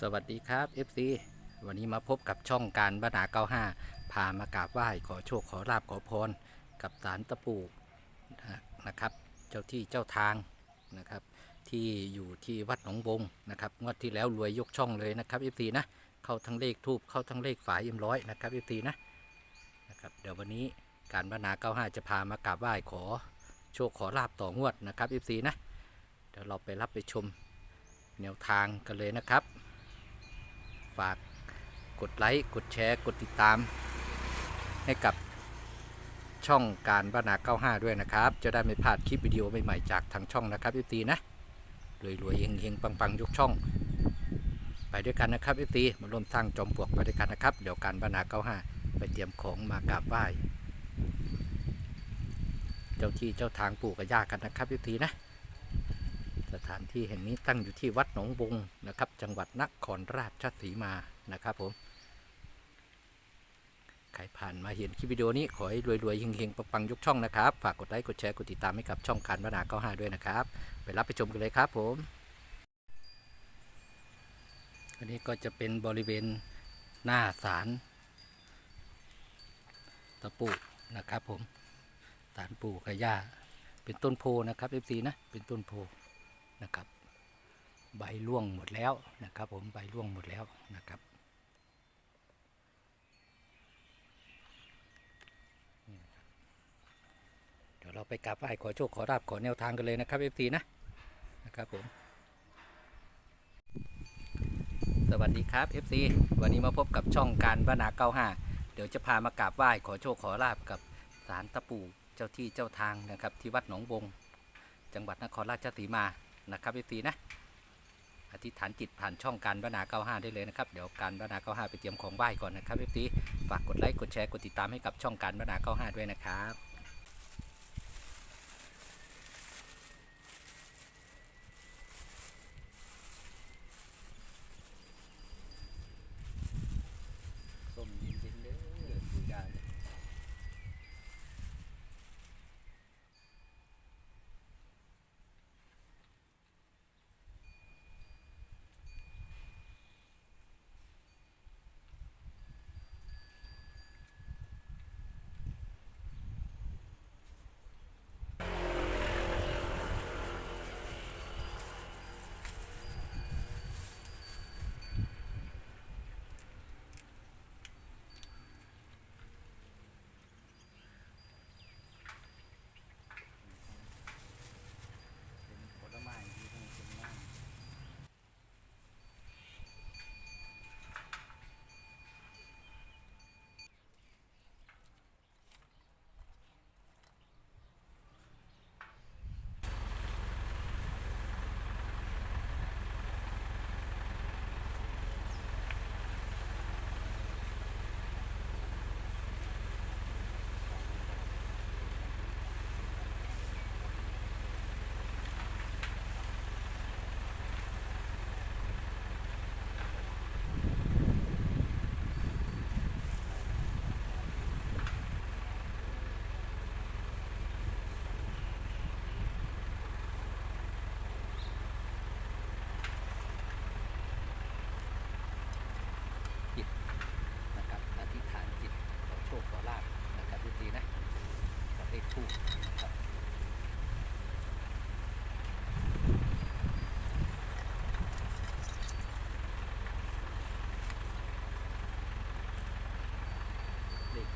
สวัสดีครับ FC วันนี้มาพบกับช่องการบรรณา95 พามากราบไหว้ขอโชคขอลาบขอพร กับสารตะปูนะครับ เจ้าที่เจ้าทางนะครับ ที่อยู่ที่วัดหนองบงนะครับงวดที่แล้วรวยยกช่องเลยนะครับ FC นะเข้าทั้งเลขทูบเข้าทั้งเลขฝายเอ็มร้อยนะครับ FC นะนะครับเดี๋ยววันนี้การบรรณา95 จะพามากราบไหว้ขอโชคขอลาบต่องวดนะครับ FC นะเดี๋ยวเราไปรับไปชมแนวทางกันเลยนะครับ ฝากกดไลค์กดแชร์กดติดตาม ให้กับช่องการบ้านา95 ด้วยนะครับ จะได้ไม่พลาดคลิปวิดีโอใหม่ๆจากทางช่องนะครับเอฟซีนะรวยรวยๆเฮงเฮงๆปังๆยกช่อง ไปด้วยกันนะครับเอฟซีมาร่วมสร้างจอมปลวกไปด้วยกันนะครับ เดี๋ยวการบ้านา95 ไปเตรียมของมากราบไหว้เจ้าที่เจ้าทางปู่กับย่ากันนะครับเอฟซีนะ ถานที่แห่งนี้ตั้งอยู่ที่วัดหนองบงนะครับ จังหวัดนครราชสีมานะครับผมใครผ่านมาเห็นคลิปวิดีโอนี้ขอให้รวยๆเฮงๆปังๆยกช่องนะครับ ฝากกดไลค์กดแชร์กดติดตามให้กับช่องการบรรณา95ด้วยนะครับ ไปรับไปชมกันเลยครับผมอันนี้ก็จะเป็นบริเวณหน้าศาลตะปูนะครับผมศาลปู่กับย่าเป็นต้นโพนะครับ FC นะเป็นต้นโพ นะครับ ใบร่วงหมดแล้วนะครับ ผมใบร่วงหมดแล้วนะครับเดี๋ยวเราไปกราบไหว้ขอโชคขอราบขอแนวทางกันเลยนะครับเอฟซีนะนะครับผมสวัสดีครับ FC วันนี้มาพบกับช่องการบรรณา95เดี๋ยวจะพามากราบไหว้ขอโชคขอลาบกับสารตะปูเจ้าที่เจ้าทางนะครับ ที่วัดหนองบง จังหวัดนครราชสีมา นะครับพี่ตีนะอธิษฐานจิตผ่านช่องการบรรณาคเอาฮาได้เลยนะครับ เดี๋ยวการบรรณาคเอาฮาไปเตรียมของไหว้ก่อนนะครับพี่ตีฝากกดไลค์กดแชร์กดติดตามให้กับช่องการบรรณาคเอาฮาด้วยนะครับ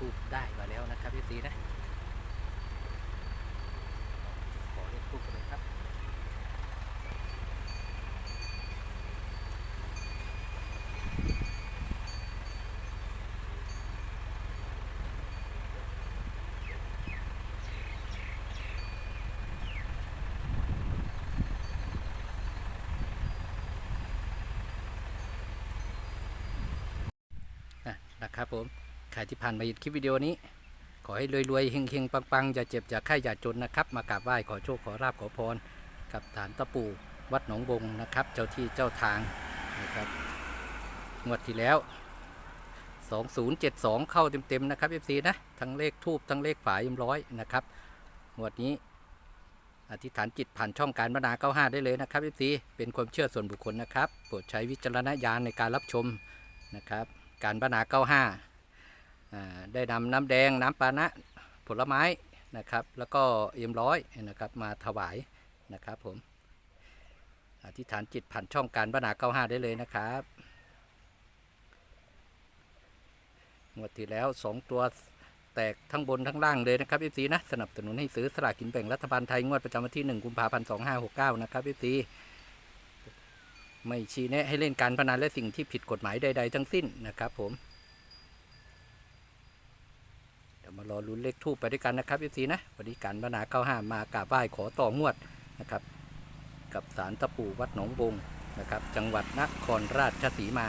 ทูปได้มาแล้วนะครับพี่ตีนะ ขอเลขทูปกันเลยครับนะครับผม ใครที่ผ่านมาเห็นคลิปวิดีโอนี้ ขอให้รวยๆเฮงๆปังๆอย่าเจ็บอย่าไข้อย่าจนนะครับ มากราบไหว้ขอโชคขอราบขอพร กับฐานตะปูวัดหนองบงนะครับ เจ้าที่เจ้าทางนะครับงวดที่แล้ว 2072 เข้าเต็มๆนะครับ FC นะทั้งเลขทูบทั้งเลขฝายมร้อยนะครับงวดนี้อธิษฐานจิตผ่านช่องการบรรณา95 ได้เลยนะครับพี่ซีเป็นความเชื่อส่วนบุคคลนะครับ โปรดใช้วิจารณญาณในการรับชมนะครับ การบรรณา95อ่า ได้นำน้ำแดงน้ำปานะผลไม้นะครับ แล้วก็เอ็มร้อยนะครับมาถวายนะครับผมอธิษฐานจิตผ่านช่องการบรรณา95ได้เลยนะครับงวดที่แล้ว 2 ตัวแตกทั้งบนทั้งล่างเลยนะครับพี่ซีนะสนับสนุนให้ซื้อสลากกินแบ่งรัฐบาลไทย งวดประจำวันที่ 1 กุมภาพันธ์2569 นะครับพี่ซีไม่ชี้แนะให้เล่นการพนันและสิ่งที่ผิดกฎหมายใด ๆ ทั้งสิ้นนะครับผม เดี๋ยวมารอลุ้นเลขทูปไปด้วยกันนะครับพี่ซีนะวันนี้การบรรณาเข้าห้ามากราบไหว้ขอต่องวดนะครับกับสารตะปูวัดหนองบงนะครับจังหวัดนครราชสีมา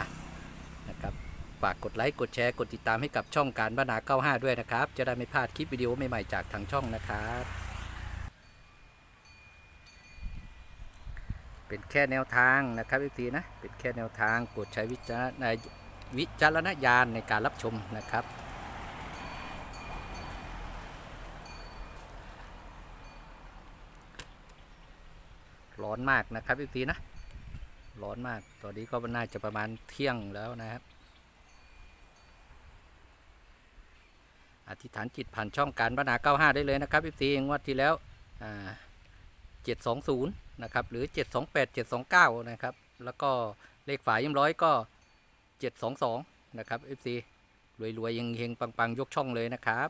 นะครับฝากกดไลค์กดแชร์กดติดตามให้กับช่องการบรรณา95ด้วยนะครับ จะได้ไม่พลาดคลิปวิดีโอใหม่ๆจากทางช่องนะครับ เป็นแค่แนวทางนะครับพี่ซีนะเป็นแค่แนวทางโปรดใช้วิจารณวิจารณญาณในการรับชมนะครับ ร้อน มากนะครับพี่ซีนะ ร้อนมาก ตอนนี้ก็น่าจะประมาณเที่ยงแล้วนะครับอธิษฐานจิตผ่านช่องการบรรณา95 ได้เลยนะครับพี่ซีงวดที่แล้วอ่า720 นะครับ หรือ 728 729 นะครับ แล้วก็เลขฝายยิ้มร้อยก็ 722 นะครับ FC รวยๆเฮงปังๆ ยกช่องเลยนะครับ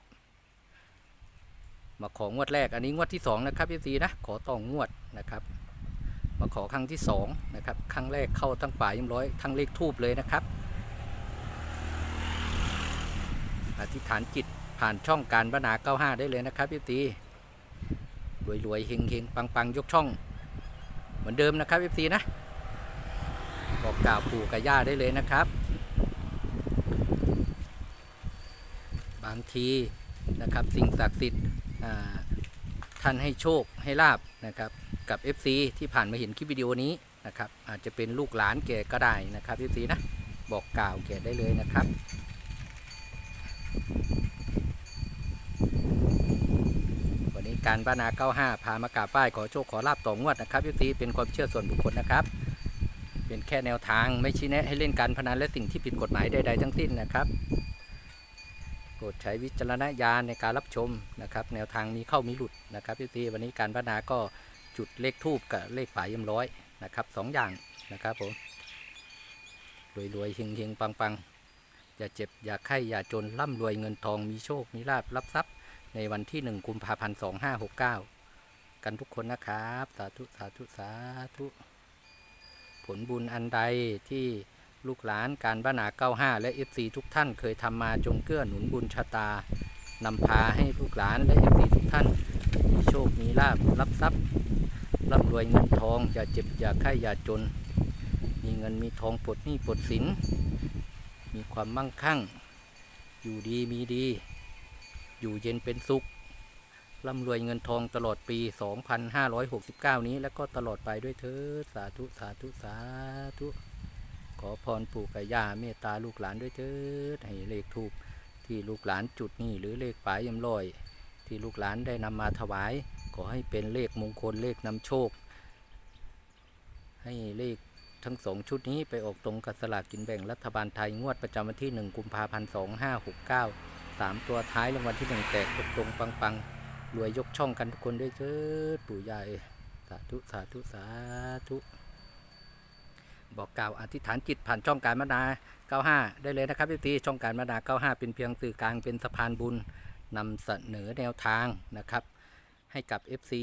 มาของวดแรกอันนี้งวดที่ 2 นะครับ FC นะ ขอต่องวดนะครับ มาขอครั้งที่2นะครับครั้งแรกเข้าทั้งฝายิ้มร้อยทั้งเลขทูบเลยนะครับอธิษฐานจิตผ่านช่องการบรรณา95 ได้เลยนะครับพี่ตีรวยๆเฮงๆ ปังๆ ยกช่อง เหมือนเดิมนะครับพี่ตีนะบอกกล่าวปู่กับย่าได้เลยนะครับ บางทีนะครับสิ่งศักดิ์สิทธิ์ท่านให้โชคให้ลาบนะครับ กับ FC ที่ผ่านมาเห็นคลิปวิดีโอนี้นะครับ อาจจะเป็นลูกหลานแกก็ได้นะครับ FC นะบอกกล่าวแกได้เลยนะครับวันนี้การบ้านา 95 พามากราบไหว้ขอโชคขอลาบต่องวดนะครับพี่ตีเป็นความเชื่อส่วนบุคคลนะครับ เป็นแค่แนวทางไม่ชี้แนะให้เล่นการพนันและสิ่งที่ผิดกฎหมายใดๆทั้งสิ้นนะครับโปรดใช้วิจารณญาณในการรับชมนะครับ แนวทางมีเข้ามีหลุดนะครับพี่ตีวันนี้การบ้านาก็ จุดเลขทูบกับเลขฝายเยี่ยมร้อยนะครับสองอย่างนะครับผมรวยๆเฮงๆปังๆอย่าเจ็บอย่าไข้อย่าจนร่ำรวยเงินทองมีโชค มีลาบรับทรัพย์ ในวันที่1กุมภาพันธ์2569กันทุกคนนะครับ สาธุสาธุสาธุผลบุญอันใดที่ลูกหลานการบ้านา95และ FC ทุกท่านเคยทำมาจงเกื้อหนุนบุญชะตานำพาให้ลูกหลานและ FC ทุกท่าน มีโชค มีลาบรับทรัพย์ ร่ำรวยเงินทอง อย่าเจ็บอย่าไข้อย่าจน มีเงินมีทองปลดหนี้ปลดสิน มีความมั่งคั่ง อยู่ดีมีดี อยู่เย็นเป็นสุข ร่ำรวยเงินทองตลอดปี 2569 นี้ และก็ตลอดไปด้วยเถิดสาธุสาธุสาธุ ขอพรปู่กับย่าเมตตาลูกหลานด้วยเถิดให้เลขทูปที่ลูกหลานจุดนี่หรือเลขฝายยำลอย ที่ลูกหลานได้นำมาถวาย ขอให้เป็นเลขมงคลเลขนำโชค ให้เลขทั้งสองชุดนี้ไปออกตรงกับสลากกินแบ่งรัฐบาลไทย งวดประจำวันที่ 1 กุมภาพันธ์ 2569สามตัวท้ายรางวัลที่หนึ่งแตกตรงปังปังรวยยกช่องกันทุกคนด้วยเถิดปู่ใหญ่สาธุ สาธุ สาธุ บอกกล่าวอธิษฐานจิตผ่านช่องการมนา 95 ได้เลยนะครับพี่ตีช่องการมนา 95 เป็นเพียงสื่อกลางเป็นสะพานบุญนำเสนอแนวทางนะครับ ให้กับ FC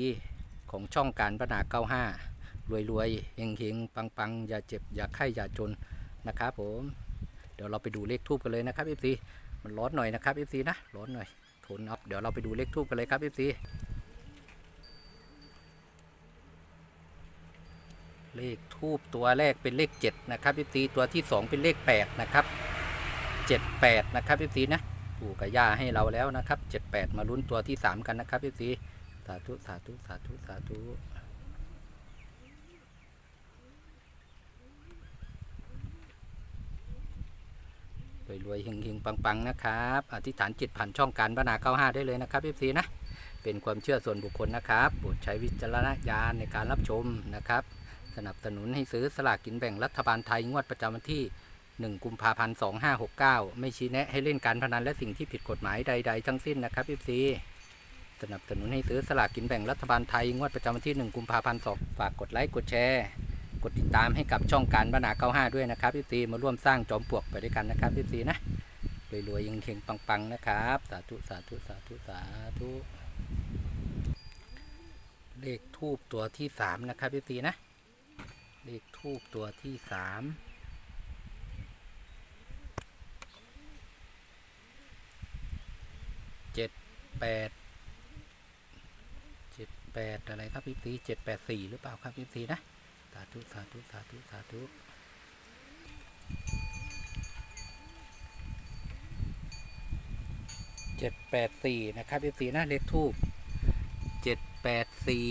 ของช่องการมนา 95 รวยรวยๆเฮงเฮงปังปังอย่าเจ็บ อย่าไข้ อย่าจนนะครับผม เดี๋ยวเราไปดูเลขทูบกันเลยนะครับ FC มันร้อนหน่อยนะครับ FC นะ ร้อนหน่อย ทนครับเดี๋ยวเราไปดูเลขทูบกันเลยครับ FC เลขทูบตัวแรกเป็นเลข 7 นะครับ FC ตัวที่ 2 เป็นเลข 8 นะครับ 78 นะครับ FC นะปู่กับย่าให้เราแล้วนะครับ 78 มาลุ้นตัวที่ 3 กันนะครับ FC าธุ สาธุ สาธุ สาธุรวยๆเฮงๆ ปัง ๆ นะครับ อธิษฐานจิตผ่านช่องการบรรณา95ได้เลยนะครับ FC นะเป็นเป็นความเชื่อส่วนบุคคลนะครับโปรดใช้วิจารณญาณในการรับชมนะครับ สนับสนุนให้ซื้อสลากกินแบ่งรัฐบาลไทยงวดประจำวันที่ 1 กุมภาพันธ์ 2569 ไม่ชี้แนะให้เล่นการพนันและสิ่งที่ผิดกฎหมายใด ๆ ทั้งสิ้นนะครับพี่ซี สนับสนุนให้ซื้อสลากกินแบ่งรัฐบาลไทย งวดประจำวันที่ 1 กุมภาพันธ์2ฝากกดไลค์กดแชร์ กดติดตามให้กับช่องการบรรณา95ด้วยนะครับพี่ซีมาร่วมสร้างจอมปลวกไปด้วยกันนะครับพี่ซีนะรวยๆยังเฮงปังๆนะครับ สาธุสาธุสาธุสาธุเลขทูบตัวที่สามนะครับพี่ซีนะ เลขทูบตัวที่สามเจ็ดแปด แปดอะไรครับพี่ซีเจ็ดแปดสี่หรือเปล่าครับพี่ซีนะสาธุสาธุสาธุสาธุเจ็ดแปดสี่นะครับพี่ซีนะเลขทูบเจ็ดแปดสี่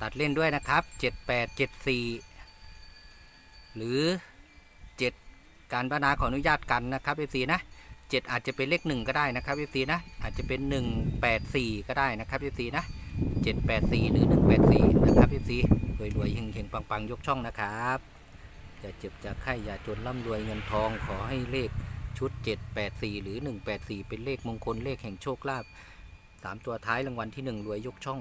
ตัดเล่นด้วยนะครับ7874หรือ7การบรรณาขออนุญาตกันนะครับ FC นะ 7 อาจจะเป็นเลข 1 ก็ได้นะครับ FC นะ อาจจะเป็น 184 ก็ได้นะครับ FC นะ 784 หรือ 184 นะครับ FC รวยรวยเฮงเฮงๆปังยกช่องนะครับอย่าเจ็บอย่าไข้อย่าจนร่ำรวยเงินทองขอให้เลขชุด 784 หรือ 184 เป็นเลขมงคลเลขแห่งโชคลาภ3ตัวท้ายรางวัลที่ 1 รวยยกช่อง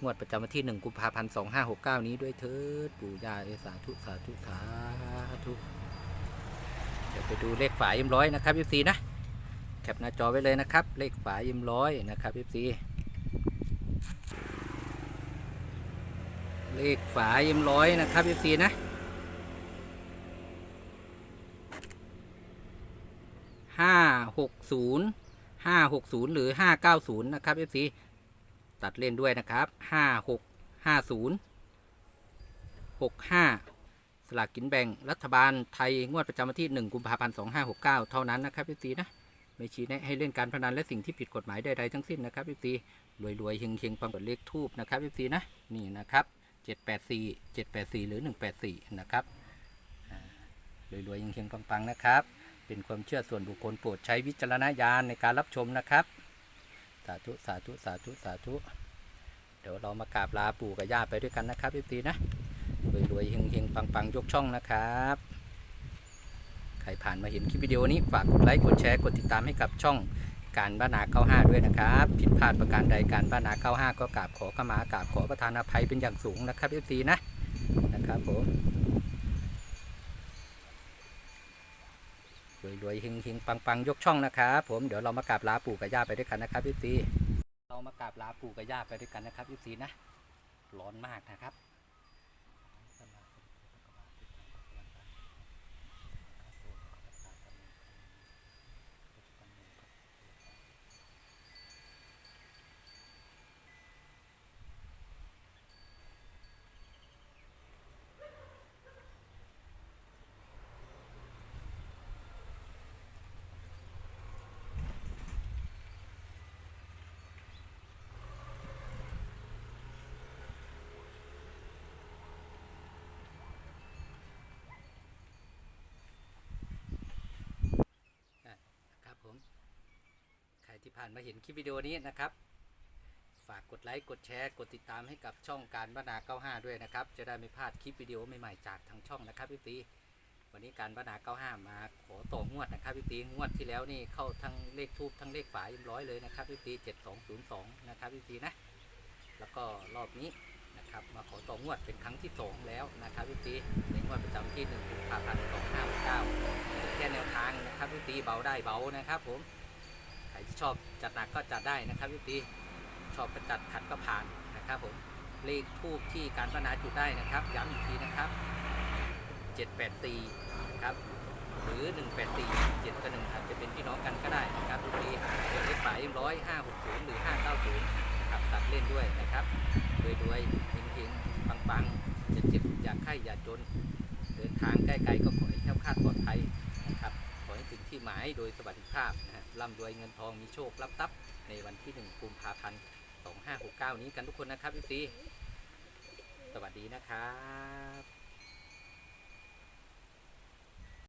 งวดประจำวันที่ 1 กุมภาพันธ์ 2569 นี้ด้วยเถิดปู่ย่าเอสาธุสาธุสาธุ ไปดูเลขฝายิมร้อยนะครับพี่ซีนะแคปหน้าจอไว้เลยนะครับ เลขฝายิมร้อยนะครับพี่ซีเลขฝายิมร้อยนะครับพี่ซีนะห้าหกศูนย์ห้าหกศูนย์หรือห้าเก้าศูนย์นะครับพี่ซีตัดเล่นด้วยนะครับห้าหกห้าศูนย์หกห้า ลากกินแบ่งรัฐบาลไทยงวดประจำวันที่ 1 กุมภาพันธ์ 2569 เท่านั้นนะครับพี่ตีนะ ไม่ชี้แนะให้เล่นการพนันและสิ่งที่ผิดกฎหมายใดๆทั้งสิ้นนะครับพี่ตีรวยรวยๆเฮงเฮงๆปังกดเลขทูบนะครับพี่ตีนะ นี่นะครับ 784 784 หรือ 184 นะครับรวยรวยๆเฮงเฮงๆปังๆนะครับ เป็นความเชื่อส่วนบุคคลโปรดใช้วิจารณญาณในการรับชมนะครับสาธุสาธุสาธุสาธุเดี๋ยวเรามากราบลาปู่กับย่าไปด้วยกันนะครับพี่ตีนะ รวยรวยๆเฮงเฮงปังปังๆ ยกช่องนะครับ ใครผ่านมาเห็นคลิปวิดีโอนี้ ฝากกดไลค์กดแชร์กดติดตามให้กับช่องการบ้านนา95ด้วยนะครับผิดพลาดประการใดการบ้านนา95ก็กราบขอขมากราบขอประทานอภัยเป็นอย่างสูงนะครับพี่ตีนะนะครับผมรวยรวยๆเฮงเฮงปังปังๆ ยกช่องนะครับผมเดี๋ยวเรามากราบลาปู่กับย่าไปด้วยกันนะครับพี่ตีเรามากราบลาปู่กับย่าไปด้วยกันนะครับพี่ตีนะร้อนมากนะครับ ที่ผ่านมาเห็นคลิปวิดีโอนี้นะครับ ฝากกดไลค์กดแชร์กดติดตามให้กับช่องการบรรณา95 ด้วยนะครับ จะได้ไม่พลาดคลิปวิดีโอใหม่ๆจากทางช่องนะครับพี่ตีวันนี้การบรรณา95 มาขอต่องวดนะครับพี่ตีงวดที่แล้วนี่เข้าทั้งเลขทูบทั้งเลขฝายร้อยเลยนะครับพี่ตี7202 นะครับพี่ตีนะแล้วก็รอบนี้นะครับมาขอต่องวดเป็นครั้งที่สองแล้วนะครับพี่ตีในงวดประจำที่1กุมภาพันธ์2569แค่แนวทางนะครับพี่ตีเบาได้เบานะครับผม ชอบจัดหนักก็จัดได้นะครับพี่ตีชอบก็จัดขัดก็ผ่านนะครับผมเลขทูบที่การพนาจุดได้นะครับย้ำอีกทีนะครับ 784นะครับหรือ 184 7กับ1อาจจะเป็นพี่น้องกันก็ได้นะครับพี่ตีส่วนเลขฝายร้อยห้าหกศูนย์หรือ 590นะครับตัดเล่นด้วยนะครับรวยๆเฮงๆปังๆจะเจ็บอย่าไข้อย่าจน เดินทางใกล้ๆก็ขอให้แค้วคาดปลอดภัยนะครับ อให้ถึงที่หมายโดยสวัสดิภาพนะฮะร่ำรวยเงินทองมีโชครับทรัพย์ในวันที่ 1กุมภาพันธ์2569 นี้กันทุกคนนะครับพี่ตีสวัสดีนะครับ